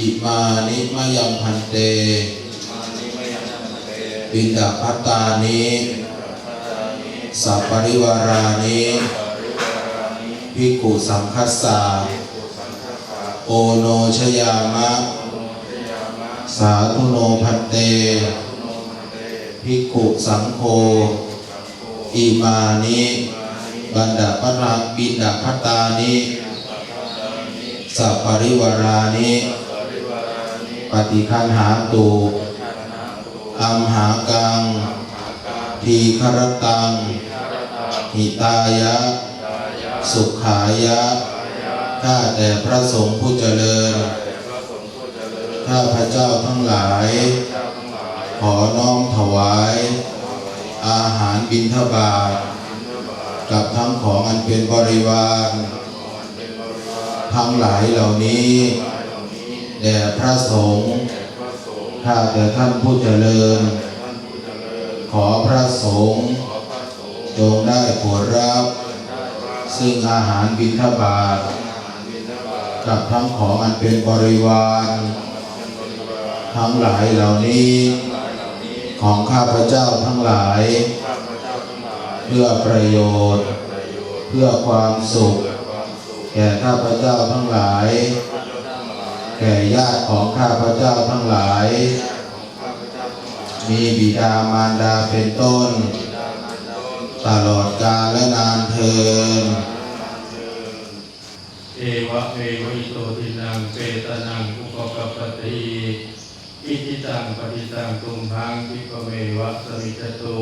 อิมานิมะยังพันเตปิดาพัตตานิสัพปริวารานิภิกขุสังคัสสาโอโนชยามะ สาธุโนพันเตภิกขุสังโฆอิมานิบันดาพัตตาปิดาพัตตานิสัพปริวารานิ ปฏิคันหาตุอัมหากัง ทีครตัง หิตายะ สุขายะ ข้าแต่พระสงฆ์ผู้เจริญ ข้าพระเจ้าทั้งหลาย ขอน้อมถวาย อาหารบิณฑบาตกับทั้งของอันเป็นบริวาร ทั้งหลายเหล่านี้ แด่พระสงฆ์ข้าแต่ท่านผู้เจริญ ขอพระสงฆ์จงได้โปรดรับ ซึ่งอาหารบิณฑบาตกับทั้งของอันเป็นบริวารทั้งหลายเหล่านี้ ของข้าพเจ้าทั้งหลาย เพื่อประโยชน์ เพื่อความสุข แก่ข้าพเจ้าทั้งหลาย แก่ญาติของข้าพเจ้าทั้งหลาย มีบิดามารดาเป็นต้น ตลอดกาลและนานเทินเอวะเมวิโตทินังเปตนังอุปกัปปติอิจิตังปฏิตังตุมหังวิปเมวะสมิจตุ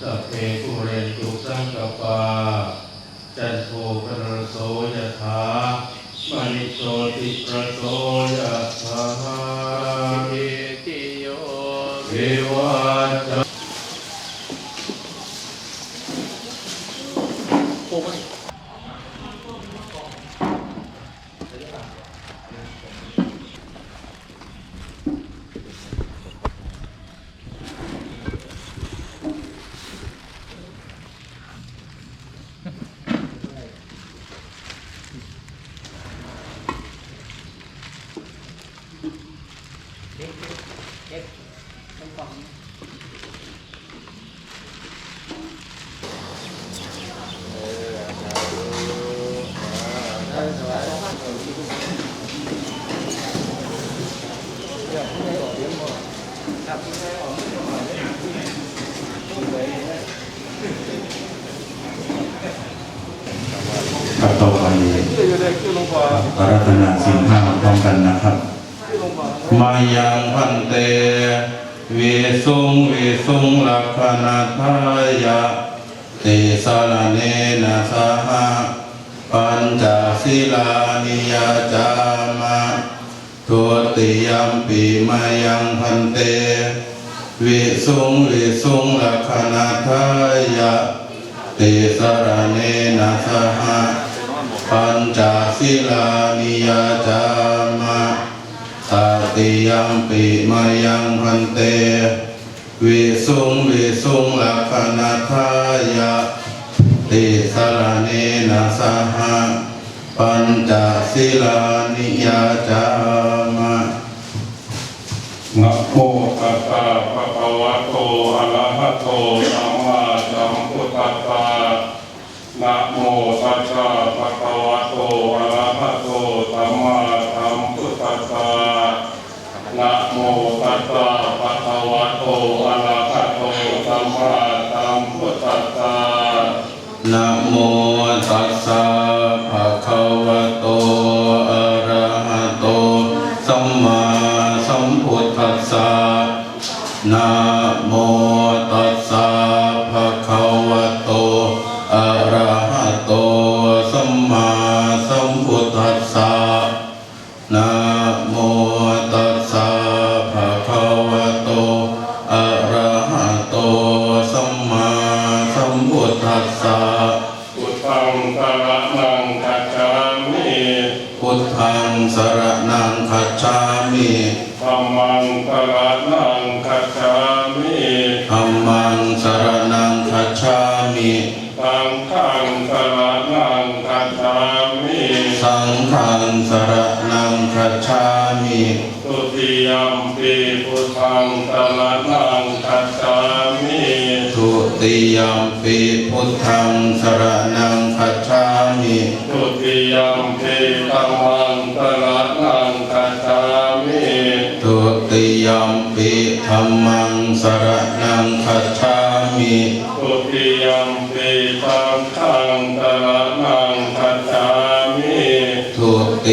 สัพเพปุเรนตุสังกปาจันโทปนรโสยถา มณิโชติประโสยถาเอติโยเทวาจา ครับต่อไปอารัธนาสินห้าพร้อมกันนะครับ มายังพันเตเวสุงเวสุงลักขณาทายะเตสารเนนะสหปัญจศีลานิยจามะ ทุติยมปีมายังพันเตเวสุงเวสุงลักขณาทายะเตสารเนนะสหะปัญจศีลานิยาจามะตติยัมปิมายังพันเต วิสุงวิสุงลักขณาทายะติสารเนนะสหะ ปัญจศีลานิยาจามะนะโมตัสสะภะคะวะโตอะระหะโตสัมมาสัมพุทธัสสะนะโมตัสสะภะคะวะโตอะระหะโตสัมมาสัมพุทธัสสะนะโมตัสสะภะคะวะโตอะระหะโตสัมมาสัมพุทธัสสะนะโม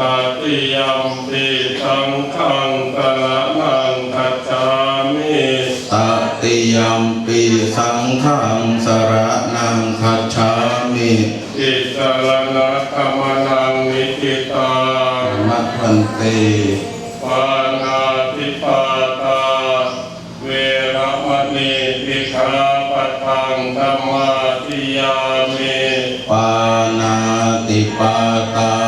ตติยมปีสังฆังสรณังคัจฉามิตติยมปิสังฆังสรณังคัจฉามิอิสรณะธรรมนังนิกิตามัคพันเตปานาติปาตา เวรมณีปิคาปะทังธรรมาทิยามิปานาติปาตา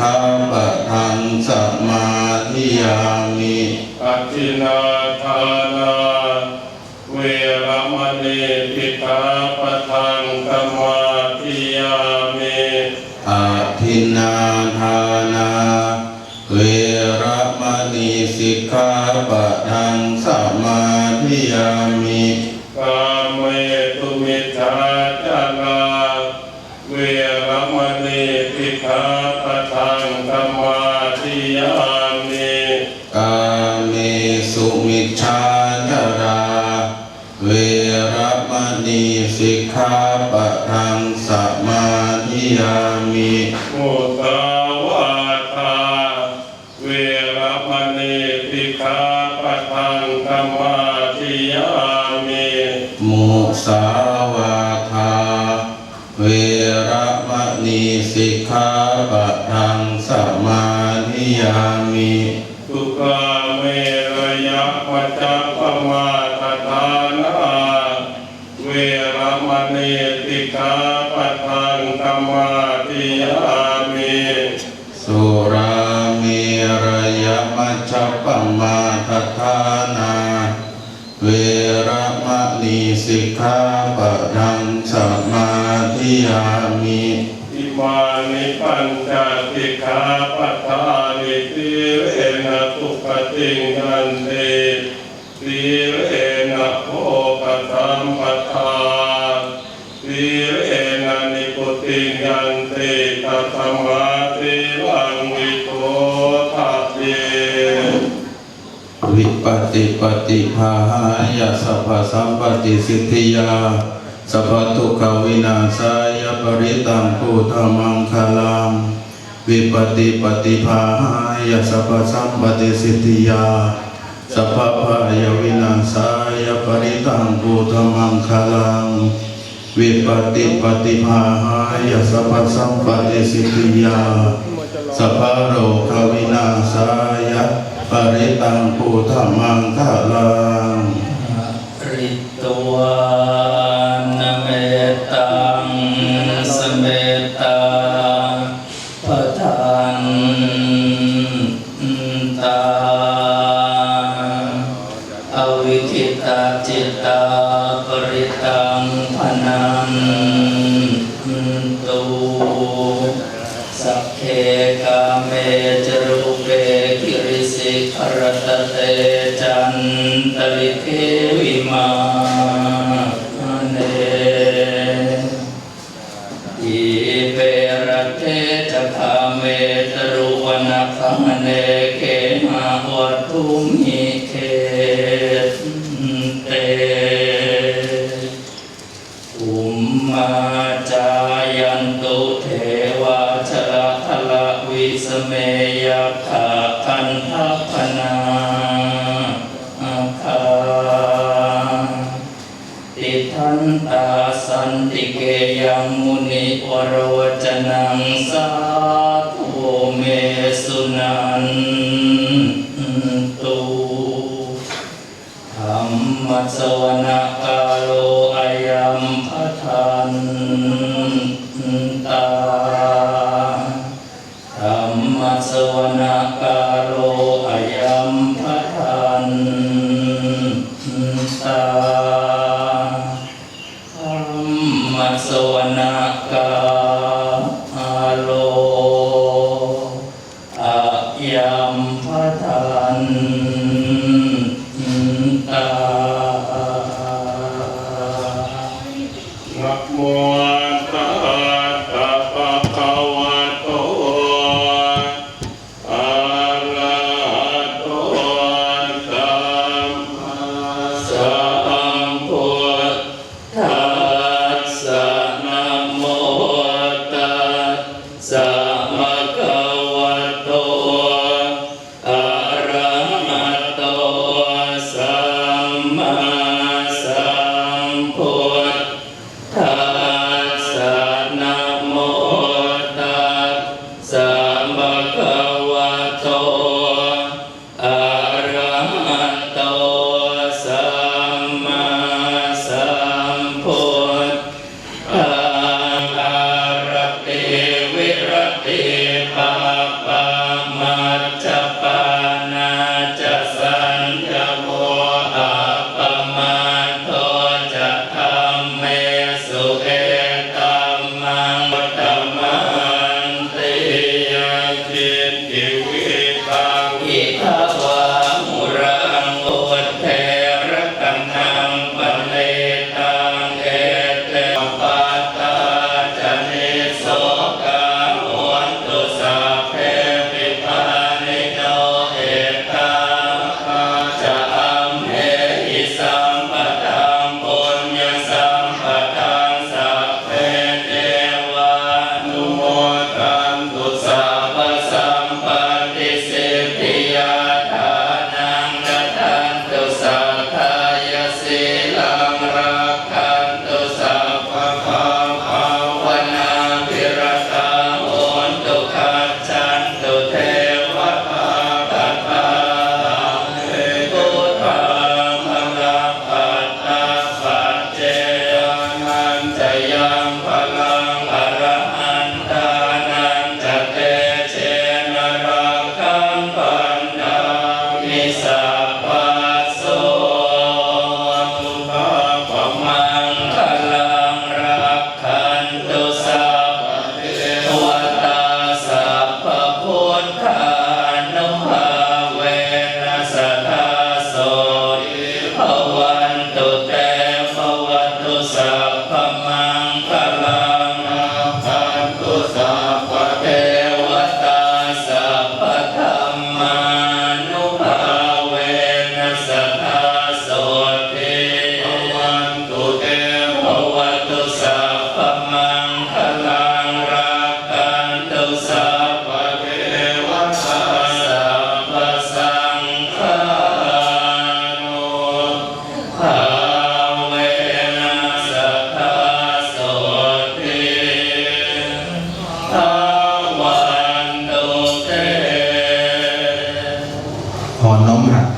สิกขาปะทังสมาธิยามิอัตตินาทานาเวรมณีปิคาปะทังธรรมาทิยามิอาทินนาทานาเวรมณีสิกขาปะทังสมาธิยามิ ปัทังกรรมาทิยามิมุสาวาทา เวระมณีสิกขาปะทังสมาธิยา นิปัญจสิขาปัฏฐานิสีเรนะสุขติงกันเตสีเรนะโภคสัมปทาสีเรนะนิพุติงกันเตตัสมาติลังวิโตทัพเยวิปติปฏิภาหายาสัพพสัมปติสิทธิยาสัพพทุกขวินาศาย ปริตังพุทธมังคลังวิปติปฏิภาหายาสัพพสัมปติสิทธิยาสัพพพายวินาศายปริตังพุทธมังคลังวิปติปฏิภาหายาสัพพสัมปติสิทธิยาสัพพะโรควินาศายะปริตังพุทธมังคลัง ตังพนันตุสัพเพกาเมจรูเปกิริสิขรตเตจันตลิเทวิมา ยังมุนิวรวจนังสาธุเมสุนันตุธรรมสวนกาโลอา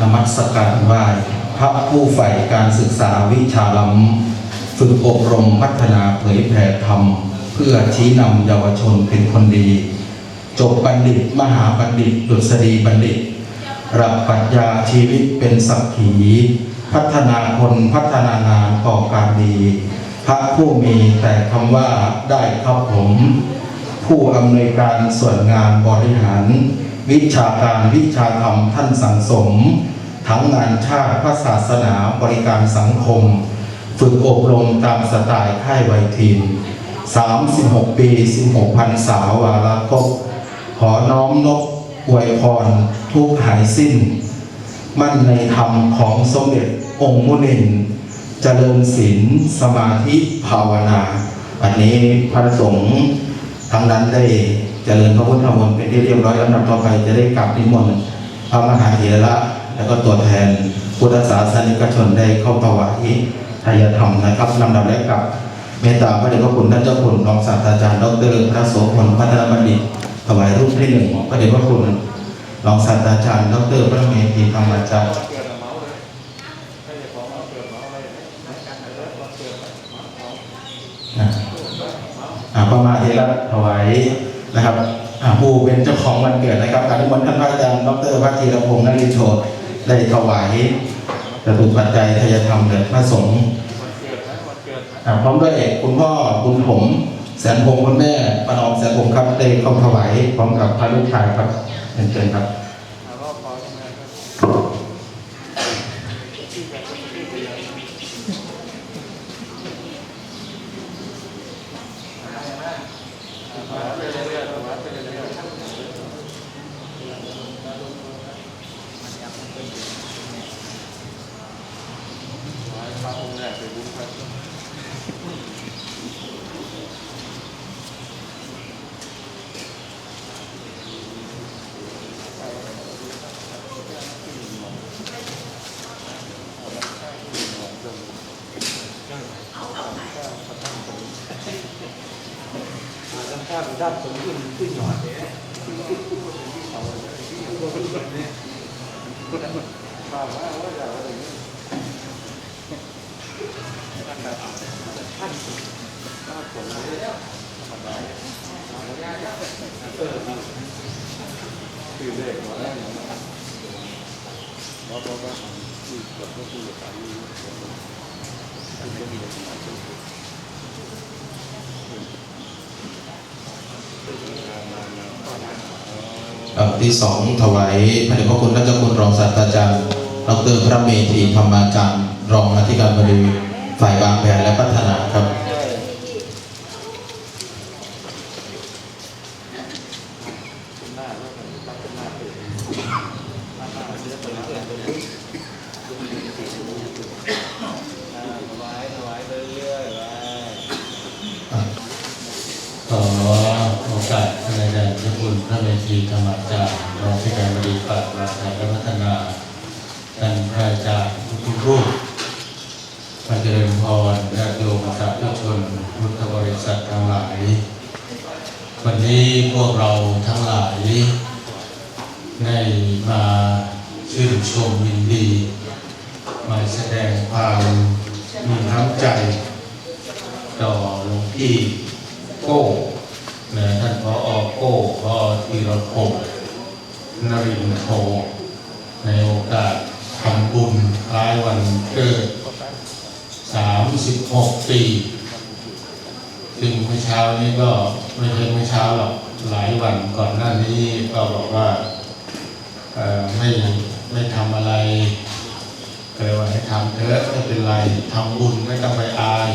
น้อมหัดนมัสการไหว้พระผู้ใฝ่การศึกษาวิชาล้ำฝึกอบรมพัฒนาเผยแผ่ธรรม เพื่อชี้นำเยาวชนเป็นคนดี จบบัณฑิตมหาบัณฑิตดุษฎีบัณฑิตรับปรัชญาชีวิตเป็นสักขีพัฒนาคนพัฒนางานก่อการดี พระผู้มีแต่คำว่าได้ครับผม ผู้อำนวยการส่วนงานบริหาร วิชาการวิชาธรรมท่านสังสม ทั้งงานชาติพระศาสนาบริการสังคม ฝึกอบรมตามสไตล์ค่ายไวยทีม36 ปี 16พันษาวาระครบขอน้อมนกอวยพรทุกหายสิ้น มั่นในธรรมของสมเด็จองค์มุนินเจริญศีลสมาธิภาวนา อันนี้พระสงฆ์ทั้งนั้นได้เจริญพระพุทธมนต์เป็นที่เรียบร้อยลำดับต่อไปจะได้กลับนิมนต์พระมหาเถระ แล้วก็ตัวแทนพุทธศาสนิกชนได้เข้าถวายทายธรรมนะครับลำดับแรกกับเมตตาพระเดชพระคุณท่านเจ้าคุณรองศาสตราจารย์ดรพระโสพลพัฒนบัณฑิตถวายรูปที่หนึ่งพระเดชพระคุณรองศาสตราจารย์ดรพระเมธีธรรมจักรอ่าอ่าพระมหาเถระถวายนะครับผู้เป็นเจ้าของวันเกิดนะครับการนิมนท่านพระอาจารย์ดรพระธีรพงศ์นรินทร์โชต ได้ถวายจตุปัจจัยทายธรรมแด่พระสงฆ์พร้อมด้วยคุณพ่อคุณผมแสนพงษ์คุณแม่ประนอมแสนพงษ์ครับได้เข้าถวายพร้อมกับพระลูกชายครับเรี ยนเชิญครับลำดับที่สองถวายพระเดชพระคุณท่านเจ้าคุณรองศาสตราจารย์ดรพระเมธีธรรมาจารย์รองอธิการบดีฝ่ายบางแผนและพัฒนาครับ ขอโอกาสท่านอาจารย์พระคุณพระเมธีธรรมจารย์รองผู้การบดีฝ่ายบริหารและพัฒนาท่านพระอาจาร ย์ทุกๆรูปพระเจริญพรญาติโยมสาธุชนพุทธบริษัททั้งหลาย วันนี้พวกเราทั้งหลาย ได้มาชื่นชมยินดี มาแสดงความมีน้ำใจ ต่อหลวงพี่โก้นะท่านพออโก้พอธีรพงศ์นรินโทในโอกาส บุญคล้ายวันเกิด 36 ปี ซึ่งเมื่อเช้านี้ก็ไม่ใช่เมื่อเช้าหรอกหลายวันก่อนหน้านี้ก็บอกว่าไม่ไม่ทำอะไรก็เลยว่าให้ทำเถอะไม่เป็นไรทำบุญไม่ต้องไปอาย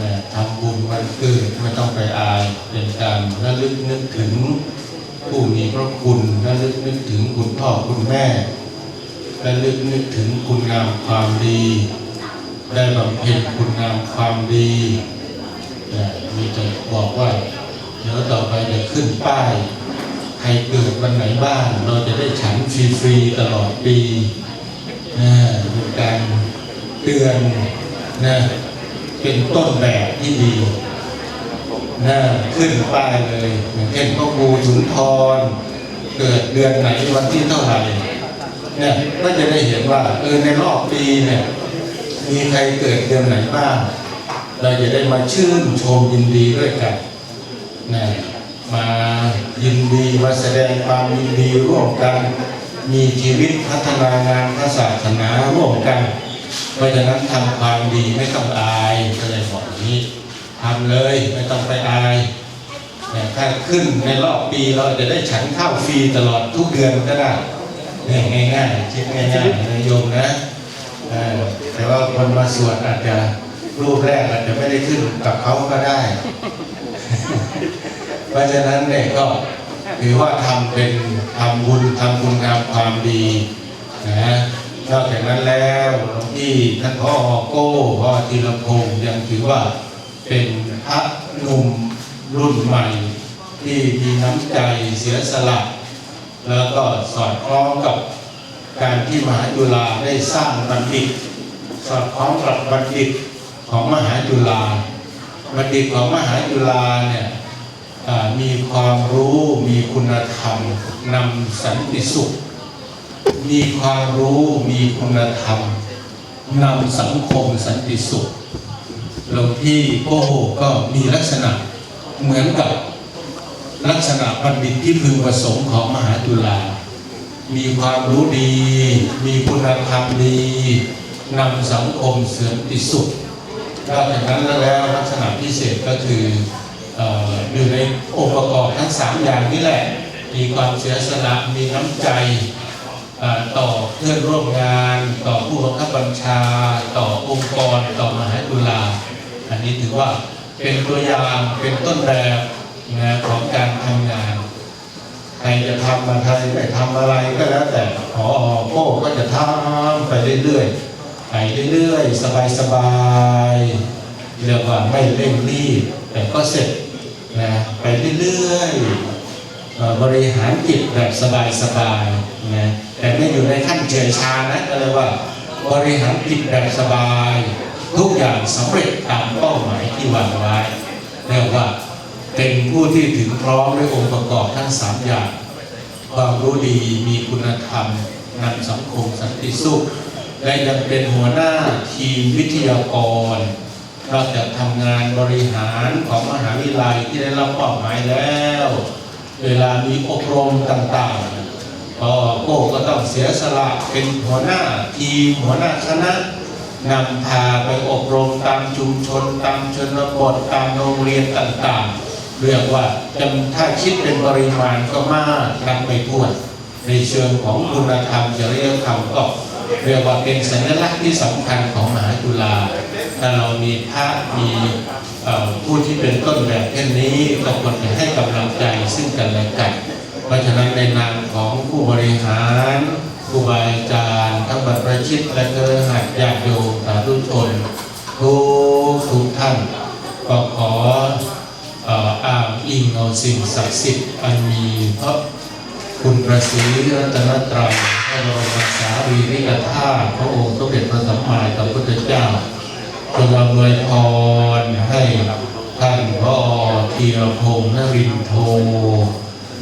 นะทำบุญวันเกิดไม่ต้องไปอาย เป็นการระลึกนึกถึงผู้มีพระคุณระลึกนึกถึงคุณพ่อคุณแม่ ระลึกนึกถึงคุณงามความดี ได้บำเพ็ญคุณงามความดีนะมีแต่บอกว่าเดี๋ยวต่อไปจะขึ้นป้าย ใครเกิดวันไหนบ้าง เราจะได้ฉันฟรีๆตลอดปีนะเป็นการเตือนนะเป็นต้นแบบที่ดีนะขึ้นป้ายเลยอย่างเช่นพ่อครูสุนทรเกิดเดือนไหนวันที่เท่าไหร่ เนี่ยก็จะได้เห็นว่าเออในรอบปีเนี่ยมีใครเกิดเดือนไหนบ้าง เราจะได้มาชื่นชมยินดีด้วยกันนะมายินดีมาแสดงความยินดีร่วมกัน มีชีวิตพัฒนางานพระศาสนาร่วมกัน เพราะฉะนั้นทำความดีไม่ต้องอายก็เลยบอกนี้ทำเลยไม่ต้องไปอายแต่ถ้าขึ้นในรอบปีเราจะได้ฉันข้าวฟรีตลอดทุกเดือนก็ได้ เนี่ยง่ายๆคิดง่ายๆนะโยมนะแต่ว่าคนมาสวดอาจจะรูปแรกอาจจะไม่ได้ขึ้นกับเขาก็ได้ เพราะฉะนั้นเนี่ยก็ถือว่าทำเป็นทำบุญทำคุณงามความดีนะนอกจากนั้นแล้วหลวงพี่ท่านพ่อโก้พ่อธีรพงศ์ยังถือว่าเป็นพระหนุ่มรุ่นใหม่ ที่มีน้ำใจเสียสละ แล้วก็สอดคล้องกับการที่มหาจุฬาได้สร้างบัณฑิต สอดคล้องกับบัณฑิตของมหาจุฬาบัณฑิตของมหาจุฬาเนี่ยมีความรู้มีคุณธรรมนำสันติสุข มีความรู้มีคุณธรรมนำสังคมสันติสุขหลวงพี่โก้ก็มีลักษณะเหมือนกับ ลักษณะบัณฑิตที่พึงประสงค์ของมหาจุฬามีความรู้ดี มีคุณธรรมดีนำสังคมเสื่อมติสุขนอกจากนั้นแล้วลักษณะพิเศษก็คืออยู่ในองค์ประกอบทั้งสามอย่างนี้แหละ มีความเสียสละมีน้ำใจต่อเพื่อนร่วมงาน ต่อผู้บังคับบัญชา ต่อองค์กร ต่อมหาจุฬาอันนี้ถือว่าเป็นตัวอย่างเป็นต้นแบบ นะของการทำงานใครจะทำอะไรไปทำอะไรก็แล้วแต่พอโก้ก็จะทำไปเรื่อยๆไปเรื่อยๆสบายๆเรียกว่าไม่เร่งรีบแต่ก็เสร็จนะไปเรื่อยๆบริหารจิตแบบสบายๆนะแต่ไม่อยู่ในขั้นเฉยชานะก็เลยว่าบริหารจิตแบบสบาย ทุกอย่างสำเร็จตามเป้าหมายที่วางไว้เรียกว่า เป็นผู้ที่ถึงพร้อมด้วยองค์ประกอบทั้งสามอย่างความรู้ดีมีคุณธรรมนำสังคมสันติสุข และยังเป็นหัวหน้าทีมวิทยากรนอกจากทำงานบริหารของมหาวิทยาลัยที่ได้รับมอบหมายแล้ว เวลามีอบรมต่างๆก็โก้ก็ต้องเสียสละเป็นหัวหน้าทีมหัวหน้าคณะนำพาไปอบรมตามชุมชน ตามชนบทตามโรงเรียนต่างๆ เรียกว่าจำถ้าคิดเป็นปริมาณก็มากนับไม่ถ้วน ในเชิงของคุณธรรมจริยธรรมก็เรียกว่าเป็นสัญลักษณ์ที่สำคัญของมหาจุฬาถ้าเรามีพระมีผู้ที่เป็นต้นแบบเช่นนี้ก็ควรจะให้กำลังใจซึ่งกันและกัน เพราะฉะนั้นในนามของผู้บริหารครูบาอาจารย์ทั้งบัตรประชิตและเครือข่ายญาติโยมสาธุชนทุกทุกท่านก็ขอ อ้างอิงเอาสิ่งศักดิ์สิทธิ์อันมีพระคุณประสีรัตนตรัยพระบรมสารีริกธาตุพระองค์สมเด็จพระสัมมาสัมพุทธเจ้าจงอำนวยพรให้ท่านพ่อธีรพงษ์นรินโท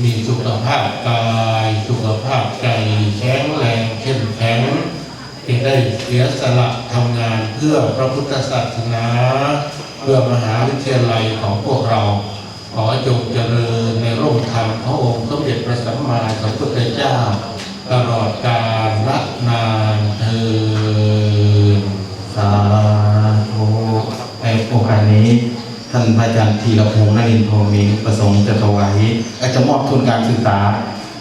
มีสุขภาพกาย สุขภาพใจแข็งแรงเข้มแข็งที่ได้เสียสละทำงานเพื่อพระพุทธศาสนา เพื่อมหาวิทยาลัยของพวกเรา ขอจงเจริญในร่มธรรมพระองค์สมเด็จพระสัมมาสัมพุทธเจ้า ตลอดกาลละนานเทอญสาธุในโอกาสนี้ ท่านพระอาจารย์ธีรพงษ์นรินทร์โทมีประสงค์จะถวายอาจจะมอบทุนการศึกษา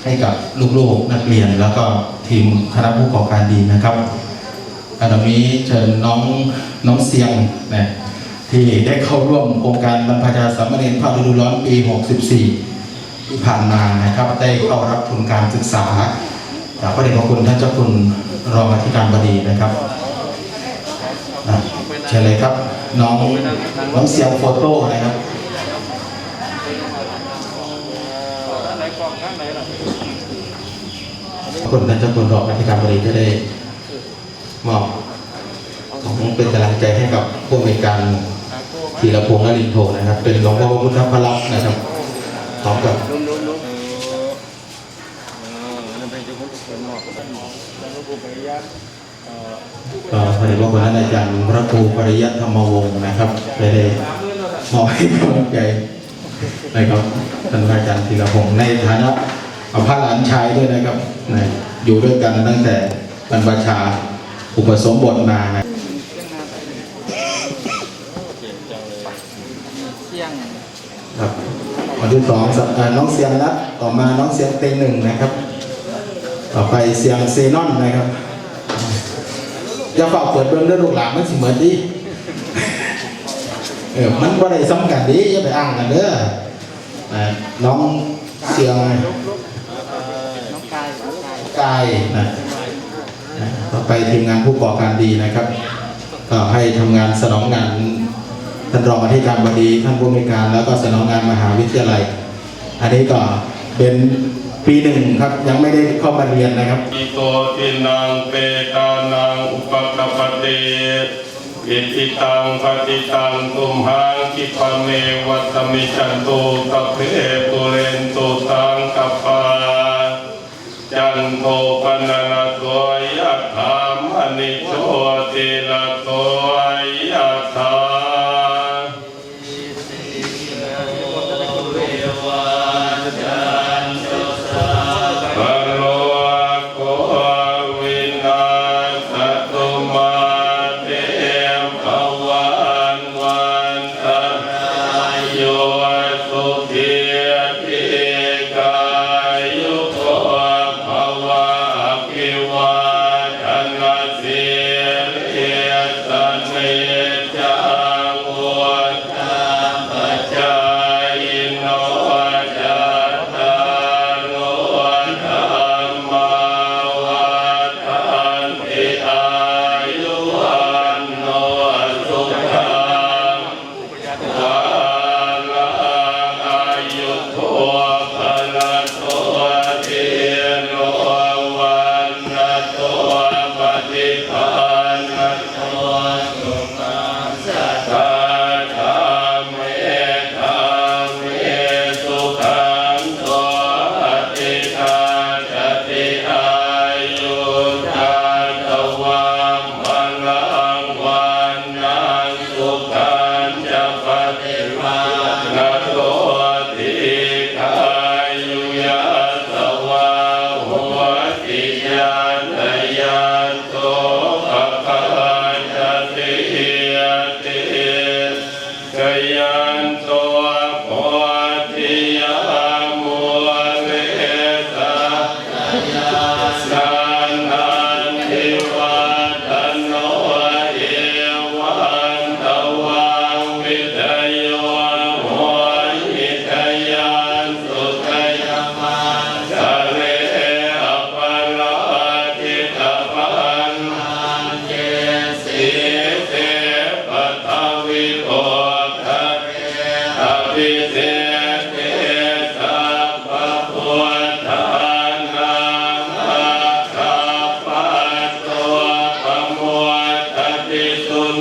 ให้กับลูกๆนักเรียน แล้วก็ทีมคณะผู้ก่อการดีนะครับอันนี้เชิญน้องน้องเสียงนะ ที่ได้เข้าร่วมโครงการบรรพชาสามเณรภาคฤดูร้อนปี 64 ที่ผ่านมานะครับ ได้เข้ารับทุนการศึกษาจากพระเดชพระคุณท่านเจ้าคุณรองอธิการบดีนะครับอ่เชิญเลยครับน้องน้องเสียงโฟโต้นะครับคนท่านเจ้าคุณรองอธิการบดีจะได้มอบของเป็นกำลังใจให้กับผู้มีการ ธีรพงษ์นรินโทนะครับ เป็นหลวงพ่อพระพุทธพระลักษณ์นะครับพร้อมกับพระเดชพระคุณอาจารย์พระครูปริยัติธรรมวงศ์นะครับได้ได้มอบให้กำลังใจนะครับท่านอาจารย์ธีรพงศ์ในฐานะพระหลานชายด้วยนะครับอยู่ด้วยกันตั้งแต่บรรพชาอุปสมบทมานะ ครับ คนที่สองน้องเสียงรัตต่อมาน้องเสียงเต็งหนึ่งนะครับ ต่อไปเสียงเซนอนนะครับอย่าฝากเปิดเบิ้องเรื่องลูกหลานมันสิเหมือนดีเออมันว่าได้สำคัญดีอย่าไปอ้างกันเด้อน้องเสียงกายนะต่อไปทีมงานผู้ก่อการดีนะครับก็ให้ทำงานสนองงาน ท่านรองอธิการบดีท่านผู้อำนวยการแล้วก็สนองงานมหาวิทยาลัย อันนี้ก็เป็นปีหนึ่งครับยังไม่ได้เข้ามาเรียนนะครับอิโตทินังเปตานังอุปกปปติอิติตังปฏิตังตุมหังคิปเมวัตมิจันตุตเพปุเรนตุตังกปปาจันโทปนนาโตยะธามณิโชติละโต Cristo,